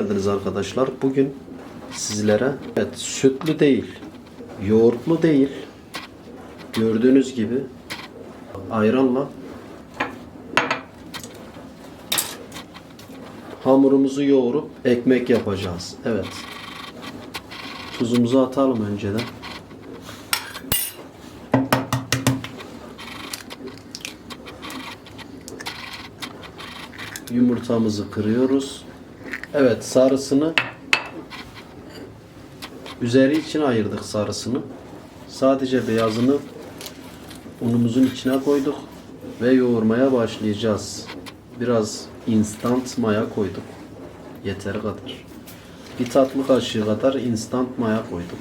Geldiniz arkadaşlar. Bugün sizlere evet, sütlü değil, yoğurtlu değil, gördüğünüz gibi ayranla hamurumuzu yoğurup ekmek yapacağız. Evet. Tuzumuzu atalım önceden. Yumurtamızı kırıyoruz. Evet sarısını üzeri için ayırdık sarısını. Sadece beyazını unumuzun içine koyduk ve yoğurmaya başlayacağız. Biraz instant maya koyduk. Yeteri kadar. Bir tatlı kaşığı kadar instant maya koyduk.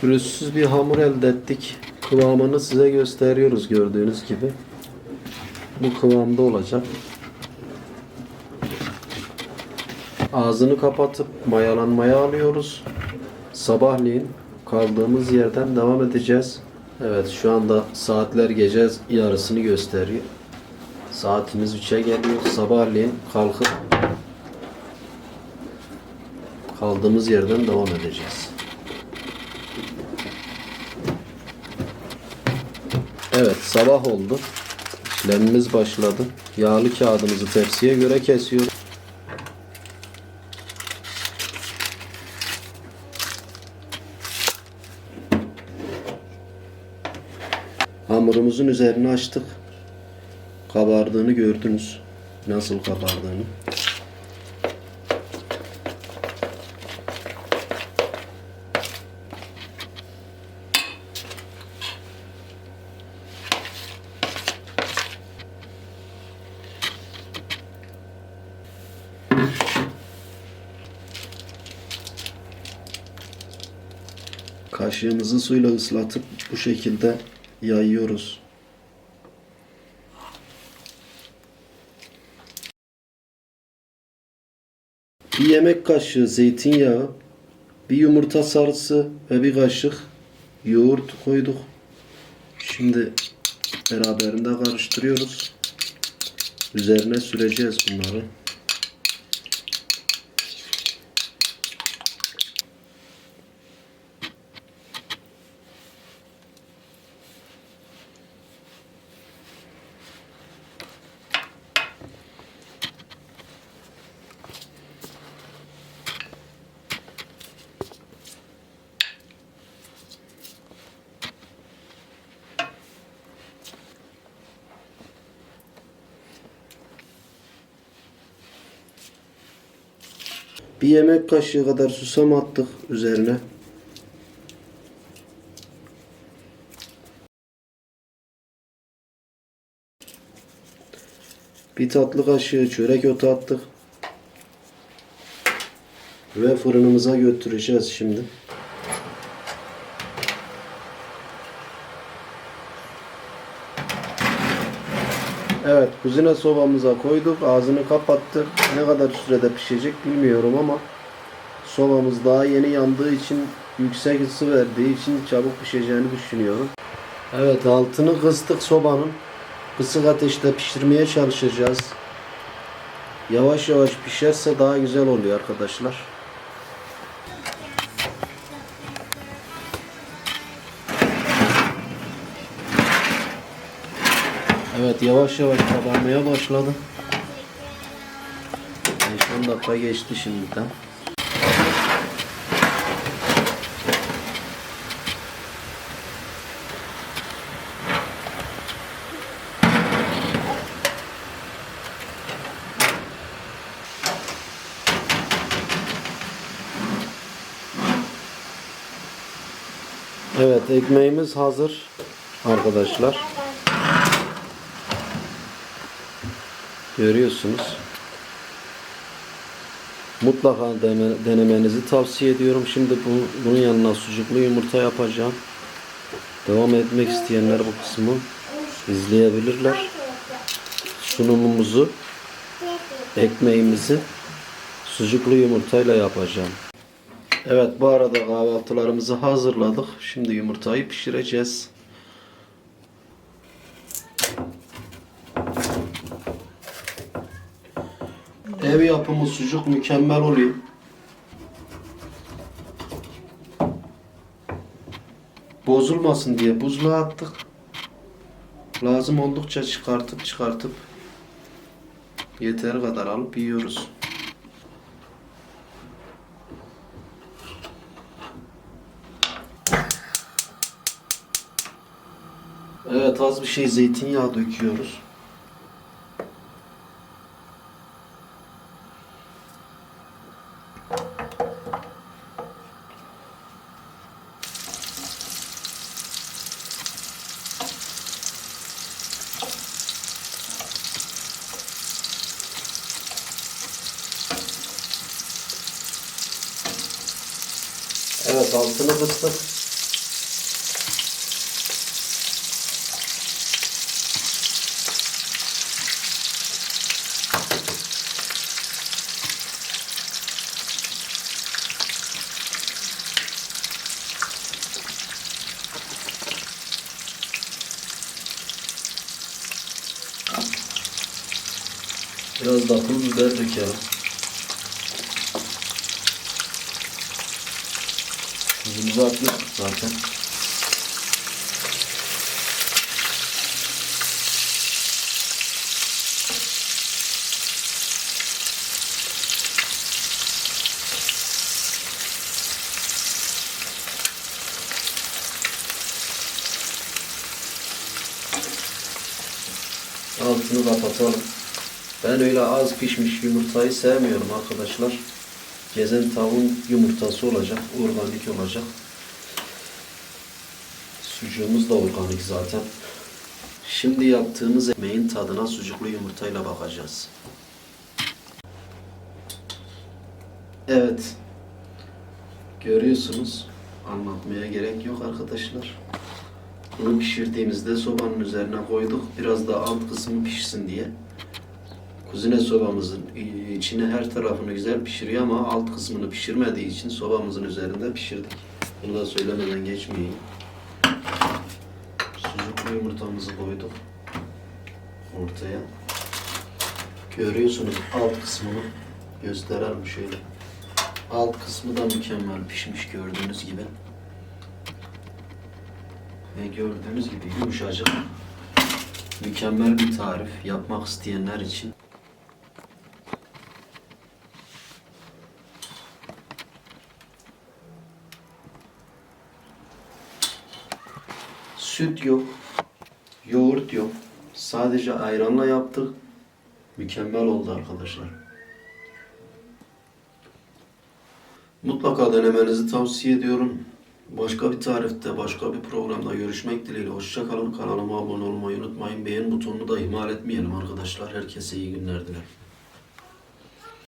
Pürüzsüz bir hamur elde ettik. Kıvamını size gösteriyoruz gördüğünüz gibi. Bu kıvamda olacak. Ağzını kapatıp mayalanmaya alıyoruz. Sabahleyin kaldığımız yerden devam edeceğiz. Evet şu anda saatler gece yarısını gösteriyor. Saatimiz 3'e geliyor. Sabahleyin kalkıp kaldığımız yerden devam edeceğiz. Evet sabah oldu. İşlemimiz başladı. Yağlı kağıdımızı tepsiye göre kesiyoruz. Hamurumuzun üzerine açtık. Kabardığını gördünüz. Nasıl kabardığını. Kaşığımızı suyla ıslatıp bu şekilde yayıyoruz. Bir yemek kaşığı zeytinyağı, bir yumurta sarısı ve bir kaşık yoğurt koyduk. Şimdi beraberinde karıştırıyoruz. Üzerine süreceğiz bunları. Bir yemek kaşığı kadar susam attık üzerine. Bir tatlı kaşığı çörek otu attık. Ve fırınımıza götüreceğiz şimdi. Evet, kuzine sobamıza koyduk. Ağzını kapattık. Ne kadar sürede pişecek bilmiyorum ama sobamız daha yeni yandığı için yüksek ısı verdiği için çabuk pişeceğini düşünüyorum. Evet, altını kıstık sobanın. Kısık ateşte pişirmeye çalışacağız. Yavaş yavaş pişerse daha güzel oluyor arkadaşlar. Evet yavaş yavaş kabarmaya başladı. 5-10 dakika geçti şimdiden. Evet ekmeğimiz hazır arkadaşlar. Görüyorsunuz. Mutlaka denemenizi tavsiye ediyorum. Şimdi bu, bunun yanına sucuklu yumurta yapacağım. Devam etmek isteyenler bu kısmı izleyebilirler. Sunumumuzu, ekmeğimizi sucuklu yumurtayla yapacağım. Evet bu arada kahvaltılarımızı hazırladık. Şimdi yumurtayı pişireceğiz. Ev yapımı sucuk mükemmel oluyor. Bozulmasın diye buzluğa attık. Lazım oldukça çıkartıp çıkartıp yeteri kadar alıp yiyoruz. Evet az bir şey zeytinyağı döküyoruz. Evet altını kıstık. Biraz da pul biber dökelim. Atmıştık zaten. Altını kapatalım. Ben öyle az pişmiş yumurtayı sevmiyorum arkadaşlar. Gezen tavuğun yumurtası olacak, organik olacak. Sucuğumuz da organik zaten. Şimdi yaptığımız ekmeğin tadına sucuklu yumurtayla bakacağız. Evet. Görüyorsunuz. Anlatmaya gerek yok arkadaşlar. Bunu pişirdiğimizde sobanın üzerine koyduk. Biraz da alt kısmı pişsin diye. Kuzine sobamızın içine her tarafını güzel pişiriyor ama alt kısmını pişirmediği için sobamızın üzerinde pişirdik. Bunu da söylemeden geçmeyeyim. Sucuklu yumurtamızı koyduk ortaya. Görüyorsunuz alt kısmını gösterelim şöyle. Alt kısmı da mükemmel pişmiş gördüğünüz gibi. Ve gördüğünüz gibi yumuşacık. Mükemmel bir tarif yapmak isteyenler için. Süt yok, yoğurt yok. Sadece ayranla yaptık. Mükemmel oldu arkadaşlar. Mutlaka denemenizi tavsiye ediyorum. Başka bir tarifte, başka bir programda görüşmek dileğiyle. Hoşçakalın. Kanalıma abone olmayı unutmayın. Beğen butonunu da ihmal etmeyelim arkadaşlar. Herkese iyi günler dilerim.